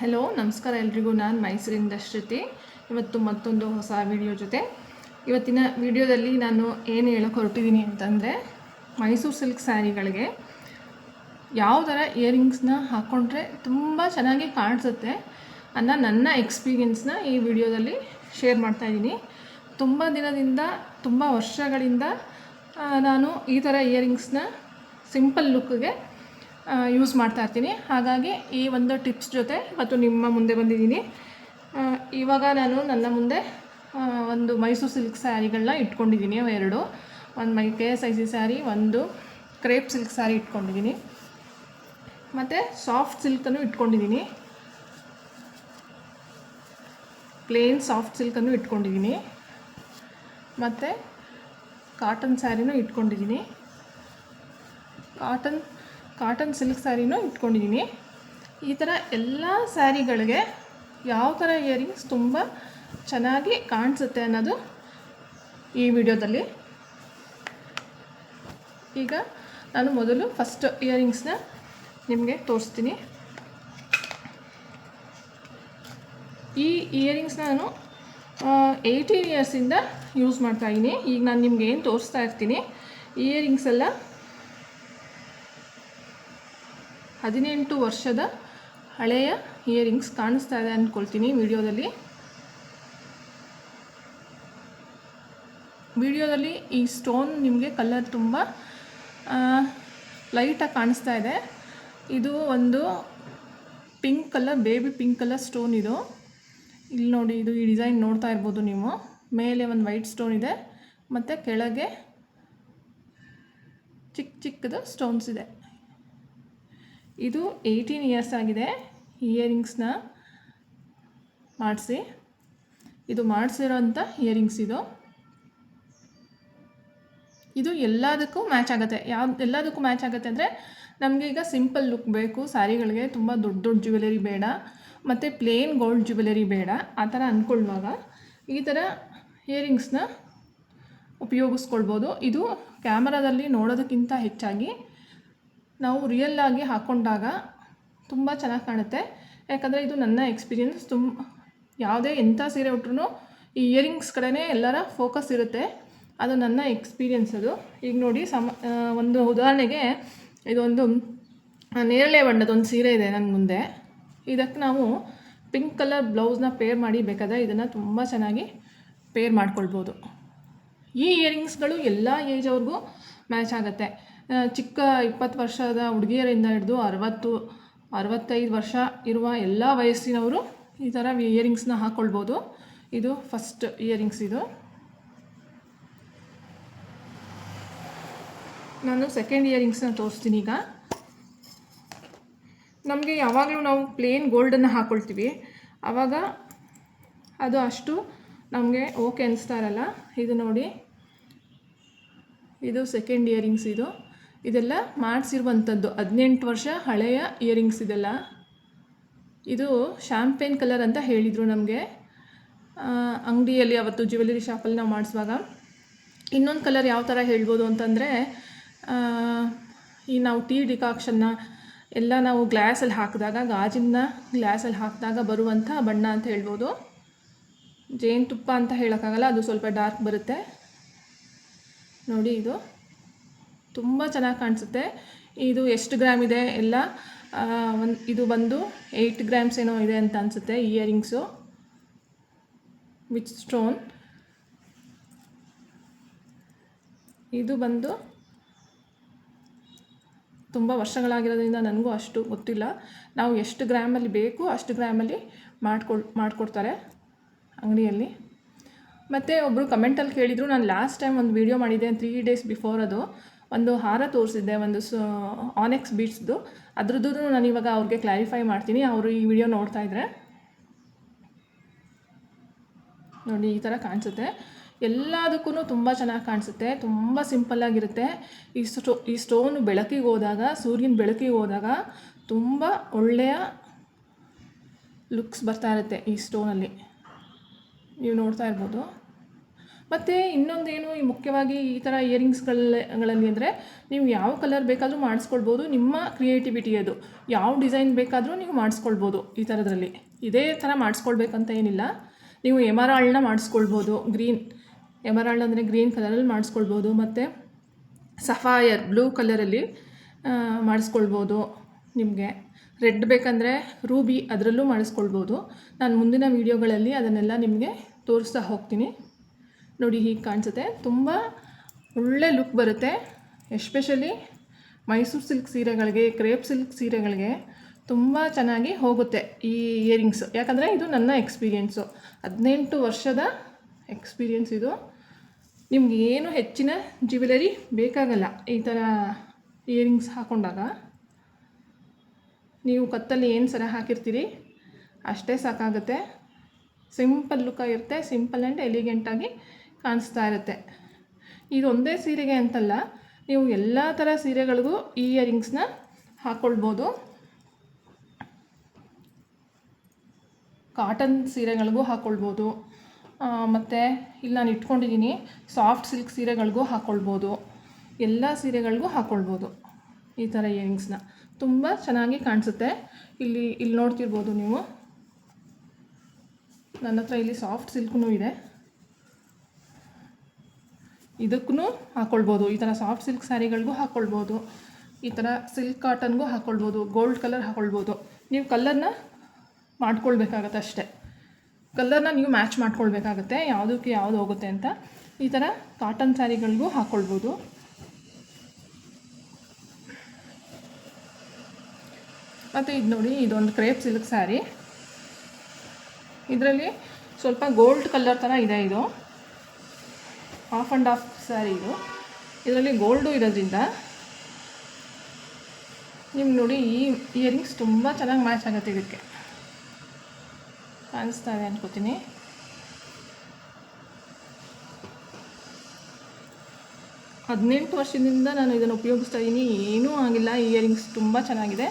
Hello, ನಮಸ್ಕಾರ ಎಲ್ರಿಗೂ. ನಾನು ಮೈಸೂರಿಂದ ಶ್ರುತಿ. ಇವತ್ತು ಮತ್ತೊಂದು ಹೊಸ ವಿಡಿಯೋ ಜೊತೆ. ಇವತ್ತಿನ ವಿಡಿಯೋದಲ್ಲಿ ನಾನು ಏನು ಹೇಳೋಕೆ ಹೊರಟಿದ್ದೀನಿ ಅಂತಂದರೆ, ಮೈಸೂರು ಸಿಲ್ಕ್ ಸ್ಯಾರಿಗಳಿಗೆ ಯಾವ ಥರ ಇಯರಿಂಗ್ಸ್ನ ಹಾಕ್ಕೊಂಡ್ರೆ ತುಂಬ ಚೆನ್ನಾಗಿ ಕಾಣಿಸುತ್ತೆ ಅನ್ನೋ ನನ್ನ ಎಕ್ಸ್ಪೀರಿಯೆನ್ಸ್ನ ಈ ವಿಡಿಯೋದಲ್ಲಿ ಶೇರ್ ಮಾಡ್ತಾಯಿದ್ದೀನಿ ತುಂಬ ದಿನದಿಂದ, ತುಂಬ ವರ್ಷಗಳಿಂದ ನಾನು ಈ ಥರ ಇಯರಿಂಗ್ಸ್ನ ಸಿಂಪಲ್ ಲುಕ್ಗೆ ಯೂಸ್ ಮಾಡ್ತಾ ಇರ್ತೀನಿ. ಹಾಗಾಗಿ ಈ ಒಂದು ಟಿಪ್ಸ್ ಜೊತೆ ಮತ್ತು ನಿಮ್ಮ ಮುಂದೆ ಬಂದಿದ್ದೀನಿ. ಇವಾಗ ನಾನು ನನ್ನ ಮುಂದೆ ಒಂದು ಮೈಸೂರು ಸಿಲ್ಕ್ ಸ್ಯಾರಿಗಳನ್ನ ಇಟ್ಕೊಂಡಿದ್ದೀನಿ. ಎರಡು. ಒಂದು my K S I C sari ಒಂದು ಕ್ರೇಪ್ ಸಿಲ್ಕ್ ಸ್ಯಾರಿ ಇಟ್ಕೊಂಡಿದ್ದೀನಿ. ಮತ್ತು ಸಾಫ್ಟ್ ಸಿಲ್ಕನ್ನು ಇಟ್ಕೊಂಡಿದ್ದೀನಿ. ಪ್ಲೇನ್ ಸಾಫ್ಟ್ ಸಿಲ್ಕನ್ನು ಇಟ್ಕೊಂಡಿದ್ದೀನಿ. ಮತ್ತು ಕಾಟನ್ ಸ್ಯಾರಿನೂ ಇಟ್ಕೊಂಡಿದ್ದೀನಿ. ಕಾಟನ್ ಕಾಟನ್ ಸಿಲ್ಕ್ ಸ್ಯಾರಿನೂ ಇಟ್ಕೊಂಡಿದ್ದೀನಿ. ಈ ಥರ ಎಲ್ಲ ಸ್ಯಾರಿಗಳಿಗೆ ಯಾವ ಥರ ಇಯರಿಂಗ್ಸ್ ತುಂಬ ಚೆನ್ನಾಗಿ ಕಾಣಿಸುತ್ತೆ ಅನ್ನೋದು ಈ ವಿಡಿಯೋದಲ್ಲಿ. ಈಗ ನಾನು ಮೊದಲು ಫಸ್ಟ್ ಇಯರಿಂಗ್ಸ್ನ ನಿಮಗೆ ತೋರಿಸ್ತೀನಿ. ಈ ಇಯರಿಂಗ್ಸ್ನ ನಾನು ಏಯ್ಟೀನ್ ಇಯರ್ಸಿಂದ ಯೂಸ್ ಮಾಡ್ತಾಯಿದ್ದೀನಿ ಈಗ ನಾನು ನಿಮ್ಗೆ ಏನು ತೋರಿಸ್ತಾ ಇರ್ತೀನಿ, ಇಯರಿಂಗ್ಸ್ ಎಲ್ಲ ಹದಿನೆಂಟು ವರ್ಷದ ಹಳೆಯ ಇಯರಿಂಗ್ಸ್ ಕಾಣಿಸ್ತಾ ಇದೆ ಅಂದ್ಕೊಳ್ತೀನಿ ವಿಡಿಯೋದಲ್ಲಿ. ವಿಡಿಯೋದಲ್ಲಿ ಈ ಸ್ಟೋನ್ ನಿಮಗೆ ಕಲರ್ ತುಂಬ ಲೈಟಾಗಿ ಕಾಣಿಸ್ತಾ ಇದೆ. ಇದು ಒಂದು pink colour, baby pink colour stone ಇದು. ಇಲ್ಲಿ ನೋಡಿ, ಇದು ಈ ಡಿಸೈನ್ ನೋಡ್ತಾ ಇರ್ಬೋದು ನೀವು. ಮೇಲೆ ಒಂದು ವೈಟ್ ಸ್ಟೋನ್ ಇದೆ, ಮತ್ತು ಕೆಳಗೆ ಚಿಕ್ಕ ಚಿಕ್ಕದು ಸ್ಟೋನ್ಸ್ ಇದೆ. ಇದು ಏಯ್ಟೀನ್ ಇಯರ್ಸ್ ಆಗಿದೆ ಇಯರಿಂಗ್ಸ್ನ ಮಾಡಿಸಿ. ಇದು ಮಾಡಿಸಿರೋಂಥ ಇಯರಿಂಗ್ಸ್ ಇದು. ಇದು ಎಲ್ಲದಕ್ಕೂ ಮ್ಯಾಚ್ ಆಗುತ್ತೆ. ಯಾವ ಎಲ್ಲದಕ್ಕೂ ಮ್ಯಾಚ್ ಆಗುತ್ತೆ ಅಂದರೆ ನಮಗೆ ಈಗ ಸಿಂಪಲ್ ಲುಕ್ ಬೇಕು ಸ್ಯಾರಿಗಳಿಗೆ ತುಂಬ ದೊಡ್ಡ ದೊಡ್ಡ ಜ್ಯುವೆಲರಿ ಬೇಡ, ಮತ್ತು ಪ್ಲೇನ್ ಗೋಲ್ಡ್ ಜ್ಯುವೆಲರಿ ಬೇಡ, ಆ ಥರ ಅಂದ್ಕೊಳ್ಳುವಾಗ ಈ ಥರ ಇಯರಿಂಗ್ಸ್ನ ಉಪಯೋಗಿಸ್ಕೊಳ್ಬೋದು. ಇದು ಕ್ಯಾಮರಾದಲ್ಲಿ ನೋಡೋದಕ್ಕಿಂತ ಹೆಚ್ಚಾಗಿ ನಾವು ರಿಯಲ್ ಆಗಿ ಹಾಕ್ಕೊಂಡಾಗ ತುಂಬ ಚೆನ್ನಾಗಿ ಕಾಣುತ್ತೆ. ಯಾಕಂದರೆ ಇದು ನನ್ನ ಎಕ್ಸ್ಪೀರಿಯೆನ್ಸ್ ತುಂಬ ಯಾವುದೇ ಎಂಥ ಸೀರೆ ಉಟ್ರೂ ಈ ಇಯರಿಂಗ್ಸ್ ಕಡೆನೇ ಎಲ್ಲರ ಫೋಕಸ್ ಇರುತ್ತೆ. ಅದು ನನ್ನ ಎಕ್ಸ್ಪೀರಿಯೆನ್ಸ್ ಅದು. ಈಗ ನೋಡಿ, ಸಮ ಒಂದು ಉದಾಹರಣೆಗೆ ಇದೊಂದು ನೇರಳೆ ಬಣ್ಣದ ಒಂದು ಸೀರೆ ಇದೆ ನನ್ನ ಮುಂದೆ. ಇದಕ್ಕೆ ನಾವು ಪಿಂಕ್ ಕಲರ್ ಬ್ಲೌಸ್ನ ಪೇರ್ ಮಾಡಿ ಬೇಕಾದರೆ ಇದನ್ನು ತುಂಬ ಚೆನ್ನಾಗಿ ಪೇರ್ ಮಾಡ್ಕೊಳ್ಬೋದು. ಈ ಇಯರಿಂಗ್ಸ್ಗಳು ಎಲ್ಲ ಏಜ್ ಅವ್ರಿಗೂ ಮ್ಯಾಚ್ ಆಗುತ್ತೆ. ಚಿಕ್ಕ ಇಪ್ಪತ್ತು ವರ್ಷದ ಹುಡುಗಿಯರಿಂದ ಹಿಡಿದು ಅರವತ್ತು, ಅರವತ್ತೈದು ವರ್ಷ ಇರುವ ಎಲ್ಲ ವಯಸ್ಸಿನವರು ಈ ಥರ ಇಯರಿಂಗ್ಸ್ನ ಹಾಕ್ಕೊಳ್ಬೋದು ಇದು ಫಸ್ಟ್ ಇಯರಿಂಗ್ಸ್ ಇದು. ನಾನು ಸೆಕೆಂಡ್ ಇಯರಿಂಗ್ಸ್ನ ತೋರಿಸ್ತೀನಿ ಈಗ. ನಮಗೆ ಯಾವಾಗಲೂ ನಾವು ಪ್ಲೇನ್ ಗೋಲ್ಡನ್ನು ಹಾಕ್ಕೊಳ್ತೀವಿ ಆವಾಗ ಅದು ಅಷ್ಟು ನಮಗೆ ಓಕೆ ಅನಿಸ್ತಾ ಇರಲ್ಲ. ಇದು ನೋಡಿ. ಇದು ಸೆಕೆಂಡ್ ಇಯರಿಂಗ್ಸ್ ಇದು. ಇದೆಲ್ಲ ಮಾಡಿಸಿರುವಂಥದ್ದು. ಹದಿನೆಂಟು ವರ್ಷ ಹಳೆಯ ಇಯರಿಂಗ್ಸ್ ಇದೆಲ್ಲ. ಇದು ಶಾಂಪೇನ್ ಕಲರ್ ಅಂತ ಹೇಳಿದರು ನಮಗೆ. ಅಂಗಡಿಯಲ್ಲಿ ಅವತ್ತು ಜ್ಯುವೆಲ್ಲರಿ ಶಾಪಲ್ಲಿ ನಾವು ಮಾಡಿಸುವಾಗ. ಇನ್ನೊಂದು ಕಲರ್ ಯಾವ ಥರ ಹೇಳ್ಬೋದು ಅಂತಂದರೆ ಈ ನಾವು ಟೀ ಡಿಕಾಕ್ಷನ್ನ ಎಲ್ಲ ನಾವು ಗ್ಲಾಸಲ್ಲಿ ಹಾಕಿದಾಗ, ಗಾಜಿನ ಗ್ಲಾಸಲ್ಲಿ ಹಾಕಿದಾಗ ಬರುವಂಥ ಬಣ್ಣ ಅಂತ ಹೇಳ್ಬೋದು. ಜೇನುತುಪ್ಪ ಅಂತ ಹೇಳೋಕ್ಕಾಗಲ್ಲ, ಅದು ಸ್ವಲ್ಪ ಡಾರ್ಕ್ ಬರುತ್ತೆ. ನೋಡಿ ಇದು. ತುಂಬ ಚೆನ್ನಾಗಿ ಕಾಣಿಸುತ್ತೆ. ಇದು ಎಷ್ಟು ಗ್ರಾಮ್ ಇದೆ ಎಲ್ಲ? ಒಂದು, ಇದು ಬಂದು ಏಯ್ಟ್ ಗ್ರಾಮ್ಸ್ ಏನೋ ಇದೆ ಅಂತ ಅನಿಸುತ್ತೆ ಇಯರಿಂಗ್ಸು. Which stone. ಇದು ಬಂದು ತುಂಬ ವರ್ಷಗಳಾಗಿರೋದ್ರಿಂದ ನನಗೂ ಅಷ್ಟು ಗೊತ್ತಿಲ್ಲ. ನಾವು ಎಷ್ಟು ಗ್ರಾಮಲ್ಲಿ ಬೇಕು ಅಷ್ಟು ಗ್ರಾಮಲ್ಲಿ ಮಾಡ್ಕೊಳ್, ಮಾಡಿಕೊಡ್ತಾರೆ ಅಂಗಡಿಯಲ್ಲಿ. ಮತ್ತು ಒಬ್ಬರು ಕಮೆಂಟಲ್ಲಿ ಕೇಳಿದರು, ನಾನು ಲಾಸ್ಟ್ ಟೈಮ್ ಒಂದು ವೀಡಿಯೋ ಮಾಡಿದ್ದೆ ತ್ರೀ ಡೇಸ್ ಬಿಫೋರ್ ಅದು. ಒಂದು ಹಾರ ತೋರಿಸಿದ್ದೆ, ಒಂದು ಸು ಆನೆಕ್ಸ್ ಬೀಟ್ಸ್ದು ಅದ್ರದ್ದು ನಾನು ಇವಾಗ ಅವ್ರಿಗೆ ಕ್ಲಾರಿಫೈ ಮಾಡ್ತೀನಿ. ಅವರು ಈ ವಿಡಿಯೋ ನೋಡ್ತಾ ಇದ್ರೆ. ನೋಡಿ, ಈ ಥರ ಕಾಣಿಸುತ್ತೆ. ಎಲ್ಲದಕ್ಕೂ ತುಂಬ ಚೆನ್ನಾಗಿ ಕಾಣಿಸುತ್ತೆ. ತುಂಬ ಸಿಂಪಲ್ಲಾಗಿರುತ್ತೆ ಈ ಸ್ಟೋ, ಈ ಸ್ಟೋನು ಬೆಳಕಿಗೆ ಹೋದಾಗ, ಸೂರ್ಯನ ಬೆಳಕಿಗೆ ಹೋದಾಗ ತುಂಬ ಒಳ್ಳೆಯ ಲುಕ್ಸ್ ಬರ್ತಾ ಇರುತ್ತೆ ಈ ಸ್ಟೋನಲ್ಲಿ ನೀವು ನೋಡ್ತಾ ಇರ್ಬೋದು. ಮತ್ತು ಇನ್ನೊಂದೇನು ಈ ಮುಖ್ಯವಾಗಿ ಈ ಥರ ಇಯರಿಂಗ್ಸ್ಗಳಲ್ಲಿ ಅಂದರೆ ನೀವು ಯಾವ ಕಲರ್ ಬೇಕಾದರೂ ಮಾಡಿಸ್ಕೊಳ್ಬೋದು, ನಿಮ್ಮ ಕ್ರಿಯೇಟಿವಿಟಿ ಅದು. ಯಾವ ಡಿಸೈನ್ ಬೇಕಾದರೂ ನೀವು ಮಾಡಿಸ್ಕೊಳ್ಬೋದು ಈ ಥರದ್ರಲ್ಲಿ ಇದೇ ಥರ ಮಾಡಿಸ್ಕೊಳ್ಬೇಕಂತ ಏನಿಲ್ಲ. ನೀವು ಎಮರಾಲ್ಡ್ನ ಮಾಡಿಸ್ಕೊಳ್ಬೋದು, ಗ್ರೀನ್. ಎಮರಾಲ್ಡ್ ಅಂದರೆ ಗ್ರೀನ್ ಕಲರಲ್ಲಿ ಮಾಡಿಸ್ಕೊಳ್ಬೋದು, ಮತ್ತು ಸಫಾಯರ್ ಬ್ಲೂ ಕಲರಲ್ಲಿ ಮಾಡಿಸ್ಕೊಳ್ಬೋದು ನಿಮಗೆ. ರೆಡ್ ಬೇಕಂದರೆ ರೂಬಿ ಅದರಲ್ಲೂ ಮಾಡಿಸ್ಕೊಳ್ಬೋದು. ನಾನು ಮುಂದಿನ ವೀಡಿಯೋಗಳಲ್ಲಿ ಅದನ್ನೆಲ್ಲ ನಿಮಗೆ ತೋರಿಸ್ತಾ ಹೋಗ್ತೀನಿ. ನೋಡಿ ಹೀಗೆ ಕಾಣಿಸುತ್ತೆ. ತುಂಬ ಒಳ್ಳೆ ಲುಕ್ ಬರುತ್ತೆ. ಎಸ್ಪೆಷಲಿ ಮೈಸೂರು ಸಿಲ್ಕ್ ಸೀರೆಗಳಿಗೆ ಕ್ರೇಪ್ ಸಿಲ್ಕ್ ಸೀರೆಗಳಿಗೆ ತುಂಬ ಚೆನ್ನಾಗಿ ಹೋಗುತ್ತೆ ಈ ಇಯರಿಂಗ್ಸ್ ಯಾಕಂದರೆ ಇದು ನನ್ನ ಎಕ್ಸ್ಪೀರಿಯೆನ್ಸು ಹದಿನೆಂಟು ವರ್ಷದ ಎಕ್ಸ್ಪೀರಿಯೆನ್ಸ್ ಇದು. ನಿಮ್ಗೆ ಏನು ಹೆಚ್ಚಿನ ಜ್ಯುವೆಲರಿ ಬೇಕಾಗಲ್ಲ ಈ ಥರ ಇಯರಿಂಗ್ಸ್ ಹಾಕ್ಕೊಂಡಾಗ ನೀವು ಕತ್ತಲ್ಲಿ ಏನು ಸರ ಹಾಕಿರ್ತೀರಿ ಅಷ್ಟೇ ಸಾಕಾಗುತ್ತೆ. ಸಿಂಪಲ್ ಲುಕ್ ಇರುತ್ತೆ ಸಿಂಪಲ್ ಆ್ಯಂಡ್ ಎಲಿಗೆಂಟಾಗಿ ಕಾಣಿಸ್ತಾ ಇರುತ್ತೆ. ಇದು ಒಂದೇ ಸೀರೆಗೆ ಅಂತಲ್ಲ, ನೀವು ಎಲ್ಲ ಥರ ಸೀರೆಗಳಿಗೂ ಈ ಇಯರಿಂಗ್ಸ್ನ ಹಾಕ್ಕೊಳ್ಬೋದು ಕಾಟನ್ ಸೀರೆಗಳಿಗೂ ಹಾಕ್ಕೊಳ್ಬೋದು ಮತ್ತು ಇಲ್ಲಿ ನಾನು ಇಟ್ಕೊಂಡಿದ್ದೀನಿ ಸಾಫ್ಟ್ ಸಿಲ್ಕ್ ಸೀರೆಗಳಿಗೂ ಹಾಕ್ಕೊಳ್ಬೋದು ಎಲ್ಲ ಸೀರೆಗಳಿಗೂ ಹಾಕ್ಕೊಳ್ಬೋದು ಈ ಥರ ಇಯರಿಂಗ್ಸ್ನ ತುಂಬ ಚೆನ್ನಾಗಿ ಕಾಣಿಸುತ್ತೆ. ಇಲ್ಲಿ ಇಲ್ಲಿ ನೋಡ್ತಿರ್ಬೋದು ನೀವು. ನನ್ನ ಹತ್ರ ಇಲ್ಲಿ ಸಾಫ್ಟ್ ಸಿಲ್ಕ್ನೂ ಇದೆ. ಇದಕ್ಕೂ ಹಾಕ್ಕೊಳ್ಬೋದು ಈ ಥರ ಸಾಫ್ಟ್ ಸಿಲ್ಕ್ ಸ್ಯಾರಿಗಳಿಗೂ ಹಾಕ್ಕೊಳ್ಬೋದು ಈ ಥರ ಸಿಲ್ಕ್ ಕಾಟನ್ಗೂ ಹಾಕ್ಕೊಳ್ಬೋದು ಗೋಲ್ಡ್ ಕಲರ್ ಹಾಕ್ಕೊಳ್ಬೋದು ನೀವು ಕಲರ್ನ ಮಾಡ್ಕೊಳ್ಬೇಕಾಗತ್ತೆ ಅಷ್ಟೇ. ಕಲರ್ನ ನೀವು ಮ್ಯಾಚ್ ಮಾಡ್ಕೊಳ್ಬೇಕಾಗತ್ತೆ. ಯಾವುದಕ್ಕೆ ಯಾವುದು ಹೋಗುತ್ತೆ ಅಂತ ಈ ಥರ ಕಾಟನ್ ಸ್ಯಾರಿಗಳಿಗೂ ಹಾಕ್ಕೊಳ್ಬೋದು ಮತ್ತು ಇದು ನೋಡಿ, ಇದೊಂದು ಕ್ರೇಪ್ ಸಿಲ್ಕ್ ಸ್ಯಾರಿ ಇದರಲ್ಲಿ ಸ್ವಲ್ಪ ಗೋಲ್ಡ್ ಕಲರ್ ಥರ ಇದೆ ಇದು. ಆಫ್ ಆ್ಯಂಡ್ ಆಫ್ ಸ್ಯಾರಿ ಇದು. ಇದರಲ್ಲಿ ಗೋಲ್ಡು ಇರೋದ್ರಿಂದ ನಿಮ್ಗೆ ನೋಡಿ ಈ ಇಯರಿಂಗ್ಸ್ ತುಂಬ ಚೆನ್ನಾಗಿ ಮ್ಯಾಚ್ ಆಗುತ್ತೆ ಇದಕ್ಕೆ. ಕಾಣಿಸ್ತಾ ಇದೆ ಅನ್ಕೋತೀನಿ. ಹದಿನೆಂಟು ವರ್ಷದಿಂದ ನಾನು ಇದನ್ನು ಉಪಯೋಗಿಸ್ತಾ ಇದ್ದೀನಿ ಏನೂ ಆಗಿಲ್ಲ. ಇಯರಿಂಗ್ಸ್ ತುಂಬ ಚೆನ್ನಾಗಿದೆ.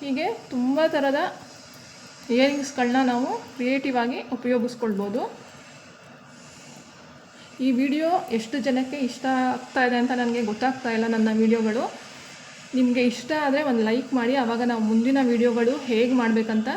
ಹೀಗೆ ತುಂಬ ಥರದ ಇಯರಿಂಗ್ಸ್ಗಳನ್ನ ನಾವು ಕ್ರಿಯೇಟಿವ್ ಆಗಿ ಉಪಯೋಗಿಸ್ಕೊಳ್ಬೋದು. ಈ ವಿಡಿಯೋ ಎಷ್ಟು ಜನಕ್ಕೆ ಇಷ್ಟ ಆಗ್ತಾ ಇದೆ ಅಂತ ನನಗೆ ಗೊತ್ತಾಗ್ತಾ ಇಲ್ಲ ನನ್ನ ವಿಡಿಯೋಗಳು. ನಿಮಗೆ ಇಷ್ಟ ಆದರೆ ಒಂದು ಲೈಕ್ ಮಾಡಿ ಆವಾಗ ನಾವು ಮುಂದಿನ ವಿಡಿಯೋಗಳು ಹೇಗೆ ಮಾಡಬೇಕಂತ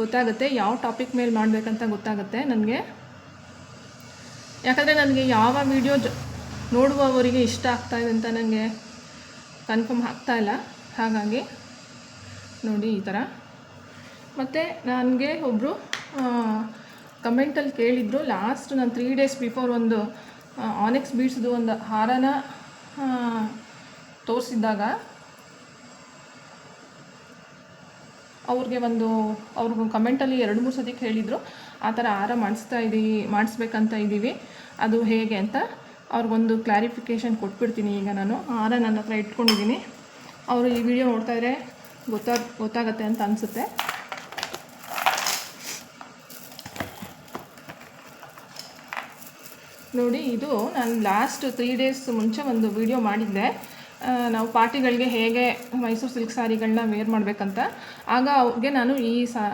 ಗೊತ್ತಾಗುತ್ತೆ, ಯಾವ ಟಾಪಿಕ್ ಮೇಲೆ ಮಾಡಬೇಕಂತ ಗೊತ್ತಾಗುತ್ತೆ ನನಗೆ. ಯಾಕಂದರೆ ನನಗೆ ಯಾವ ವಿಡಿಯೋ ನೋಡುವವರಿಗೆ ಇಷ್ಟ ಆಗ್ತಾ ಇದೆ ಅಂತ ನನಗೆ ಕನ್ಫರ್ಮ್ ಆಗ್ತಾ ಇಲ್ಲ. ಹಾಗಾಗಿ ನೋಡಿ ಈ ಥರ ಮತ್ತು ನನಗೆ ಒಬ್ಬರು ಕಮೆಂಟಲ್ಲಿ ಕೇಳಿದ್ರು. ಲಾಸ್ಟ್ ನಾನು ತ್ರೀ ಡೇಸ್ ಬಿಫೋರ್ ಒಂದು ಆನೆಕ್ಸ್ ಬೀಡ್ಸ್ದು ಒಂದು ಹಾರನ ತೋರಿಸಿದ್ದಾಗ ಅವ್ರಿಗೆ ಒಂದು ಅವ್ರಿಗೂ ಕಮೆಂಟಲ್ಲಿ ಎರಡು ಮೂರು ಸತಿ ಹೇಳಿದರು ಆ ಥರ ಹಾರ ಮಾಡಿಸ್ತಾ ಇದ್ದೀವಿ ಮಾಡಿಸ್ಬೇಕಂತ ಇದ್ದೀವಿ ಅದು ಹೇಗೆ ಅಂತ ಅವ್ರಿಗೊಂದು ಕ್ಲಾರಿಫಿಕೇಷನ್ ಕೊಟ್ಬಿಡ್ತೀನಿ ಈಗ ನಾನು. ಹಾರ ನನ್ನ ಹತ್ರ ಇಟ್ಕೊಂಡಿದ್ದೀನಿ. ಅವರು ಈ ವಿಡಿಯೋ ನೋಡ್ತಾಯಿದ್ರೆ ಗೊತ್ತಾಗ, ಗೊತ್ತಾಗತ್ತೆ ಅಂತ ಅನಿಸುತ್ತೆ. ನೋಡಿ, ಇದು ನಾನು ಲಾಸ್ಟ್ ತ್ರೀ ಡೇಸ್ ಮುಂಚೆ ಒಂದು ವಿಡಿಯೋ ಮಾಡಿದ್ದೆ. ನಾವು ಪಾರ್ಟಿಗಳಿಗೆ ಹೇಗೆ ಮೈಸೂರು ಸಿಲ್ಕ್ ಸ್ಯಾರಿಗಳನ್ನ ವೇರ್ ಮಾಡಬೇಕಂತ. ಆಗ ಅವ್ರಿಗೆ ನಾನು ಈ ಸಾ,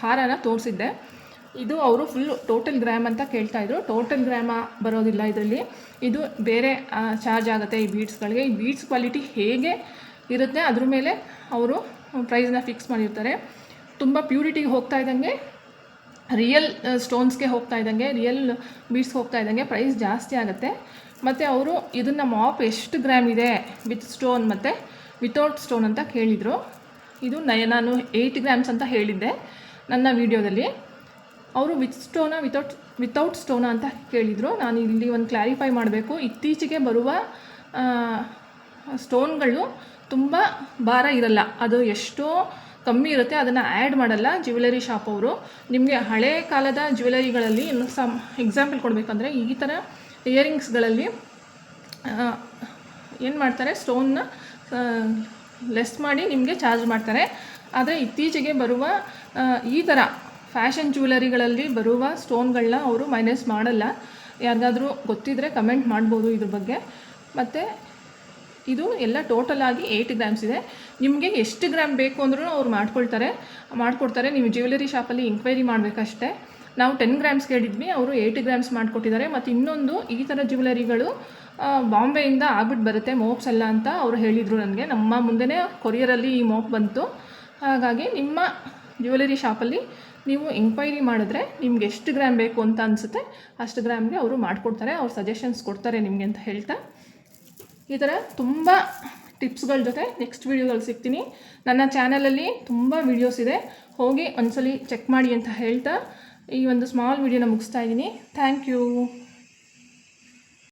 ಹಾರನ ತೋರಿಸಿದ್ದೆ. ಇದು ಅವರು ಫುಲ್ ಟೋಟಲ್ ಗ್ರಾಮ್ ಅಂತ ಕೇಳ್ತಾ ಇದ್ರು. ಟೋಟಲ್ ಗ್ರಾಮ ಬರೋದಿಲ್ಲ ಇದರಲ್ಲಿ. ಇದು ಬೇರೆ ಚಾರ್ಜ್ ಆಗುತ್ತೆ ಈ ಬೀಡ್ಸ್ಗಳಿಗೆ ಈ ಬೀಡ್ಸ್ ಕ್ವಾಲಿಟಿ ಹೇಗೆ ಇರುತ್ತೆ ಅದ್ರ ಮೇಲೆ ಅವರು ಪ್ರೈಸ್ನ ಫಿಕ್ಸ್ ಮಾಡಿರ್ತಾರೆ. ತುಂಬ ಪ್ಯೂರಿಟಿಗೆ ಹೋಗ್ತಾ ಇದ್ದಂಗೆ ರಿಯಲ್ ಸ್ಟೋನ್ಸ್ಗೆ ಹೋಗ್ತಾ ಇದ್ದಂಗೆ ರಿಯಲ್ ಬೀಡ್ಸ್ಗೆ ಹೋಗ್ತಾ ಇದ್ದಂಗೆ ಪ್ರೈಸ್ ಜಾಸ್ತಿ ಆಗುತ್ತೆ. ಮತ್ತು ಅವರು ಇದನ್ನು ಮಾಪ್ ಎಷ್ಟು ಗ್ರಾಮ್ ಇದೆ ವಿತ್ ಸ್ಟೋನ್ ಮತ್ತು ವಿತೌಟ್ ಸ್ಟೋನ್ ಅಂತ ಕೇಳಿದರು. ಇದು ನಯ, ನಾನು ಏಯ್ಟ್ ಗ್ರಾಮ್ಸ್ ಅಂತ ಹೇಳಿದ್ದೆ ನನ್ನ ವಿಡಿಯೋದಲ್ಲಿ ಅವರು with stone without without stone ಅಂತ ಕೇಳಿದರು. ನಾನು ಇಲ್ಲಿ ಒಂದು ಕ್ಲಾರಿಫೈ ಮಾಡಬೇಕು. ಇತ್ತೀಚೆಗೆ ಬರುವ ಸ್ಟೋನ್ಗಳು ತುಂಬ ಭಾರ ಇರಲ್ಲ. ಅದು ಎಷ್ಟೋ ಕಮ್ಮಿ ಇರುತ್ತೆ, ಅದನ್ನು ಆ್ಯಡ್ ಮಾಡಲ್ಲ ಜ್ಯುವೆಲರಿ ಶಾಪ್ ಅವರು. ನಿಮಗೆ ಹಳೆ ಕಾಲದ ಜ್ಯುವೆಲರಿಗಳಲ್ಲಿ ಇನ್ನು ಸಮ್ ಎಕ್ಸಾಂಪಲ್ ಕೊಡಬೇಕಂದ್ರೆ ಈ ಥರ ಇಯರಿಂಗ್ಸ್ಗಳಲ್ಲಿ ಏನು ಮಾಡ್ತಾರೆ ಸ್ಟೋನ್ನ ಲೆಸ್ ಮಾಡಿ ನಿಮಗೆ ಚಾರ್ಜ್ ಮಾಡ್ತಾರೆ. ಆದರೆ ಇತ್ತೀಚೆಗೆ ಬರುವ ಈ ಥರ ಫ್ಯಾಷನ್ ಜ್ಯುವೆಲರಿಗಳಲ್ಲಿ ಬರುವ ಸ್ಟೋನ್ಗಳನ್ನ ಅವರು ಮೈನಸ್ ಮಾಡಲ್ಲ. ಯಾರಿಗಾದರೂ ಗೊತ್ತಿದ್ದರೆ ಕಮೆಂಟ್ ಮಾಡ್ಬೋದು ಇದ್ರ ಬಗ್ಗೆ. ಮತ್ತು ಇದು ಎಲ್ಲ ಟೋಟಲ್ ಆಗಿ ಏಯ್ಟ್ ಗ್ರಾಮ್ಸ್ ಇದೆ. ನಿಮಗೆ ಎಷ್ಟು ಗ್ರಾಮ್ ಬೇಕು ಅಂದ್ರೂ ಅವ್ರು ಮಾಡ್ಕೊಳ್ತಾರೆ. ಮಾಡ್ಕೊಡ್ತಾರೆ. ನೀವು ಜ್ಯುವೆಲರಿ ಶಾಪಲ್ಲಿ ಎಂಕ್ವೈರಿ ಮಾಡಬೇಕಷ್ಟೇ. ನಾವು ಟೆನ್ ಗ್ರಾಮ್ಸ್ ಕೇಳಿದ್ವಿ. ಅವರು ಏಯ್ಟ್ ಗ್ರಾಮ್ಸ್ ಮಾಡಿಕೊಟ್ಟಿದ್ದಾರೆ. ಮತ್ತು ಇನ್ನೊಂದು ಈ ಥರ ಜ್ಯುವೆಲರಿಗಳು ಬಾಂಬೆಯಿಂದ ಆಗ್ಬಿಟ್ಟು ಬರುತ್ತೆ ಮೋಪ್ಸ್ ಅಲ್ಲ ಅಂತ ಅವರು ಹೇಳಿದರು ನನಗೆ. ನಮ್ಮ ಮುಂದೆನೇ ಕೊರಿಯರಲ್ಲಿ ಈ ಮೋಪ್ ಬಂತು. ಹಾಗಾಗಿ ನಿಮ್ಮ ಜ್ಯುವೆಲರಿ ಶಾಪಲ್ಲಿ ನೀವು ಎಂಕ್ವೈರಿ ಮಾಡಿದ್ರೆ ನಿಮ್ಗೆ ಎಷ್ಟು ಗ್ರಾಮ್ ಬೇಕು ಅಂತ ಅನಿಸುತ್ತೆ, ಅಷ್ಟು ಗ್ರಾಮ್ಗೆ ಅವರು ಮಾಡಿಕೊಡ್ತಾರೆ. ಅವ್ರು ಸಜೆಷನ್ಸ್ ಕೊಡ್ತಾರೆ ನಿಮಗೆ ಅಂತ ಹೇಳ್ತಾ. ಈ ಥರ ತುಂಬ ಟಿಪ್ಸ್ಗಳ ಜೊತೆ ನೆಕ್ಸ್ಟ್ ವೀಡಿಯೋದಲ್ಲಿ ಸಿಗ್ತೀನಿ. ನನ್ನ ಚಾನಲಲ್ಲಿ ತುಂಬ ವೀಡಿಯೋಸ್ ಇದೆ. ಹೋಗಿ ಒಂದ್ಸಲಿ ಚೆಕ್ ಮಾಡಿ ಅಂತ ಹೇಳ್ತಾ ಈ ಒಂದು ಸ್ಮಾಲ್ ವೀಡಿಯೋನ ಮುಗಿಸ್ತಾ ಇದ್ದೀನಿ. Thank you.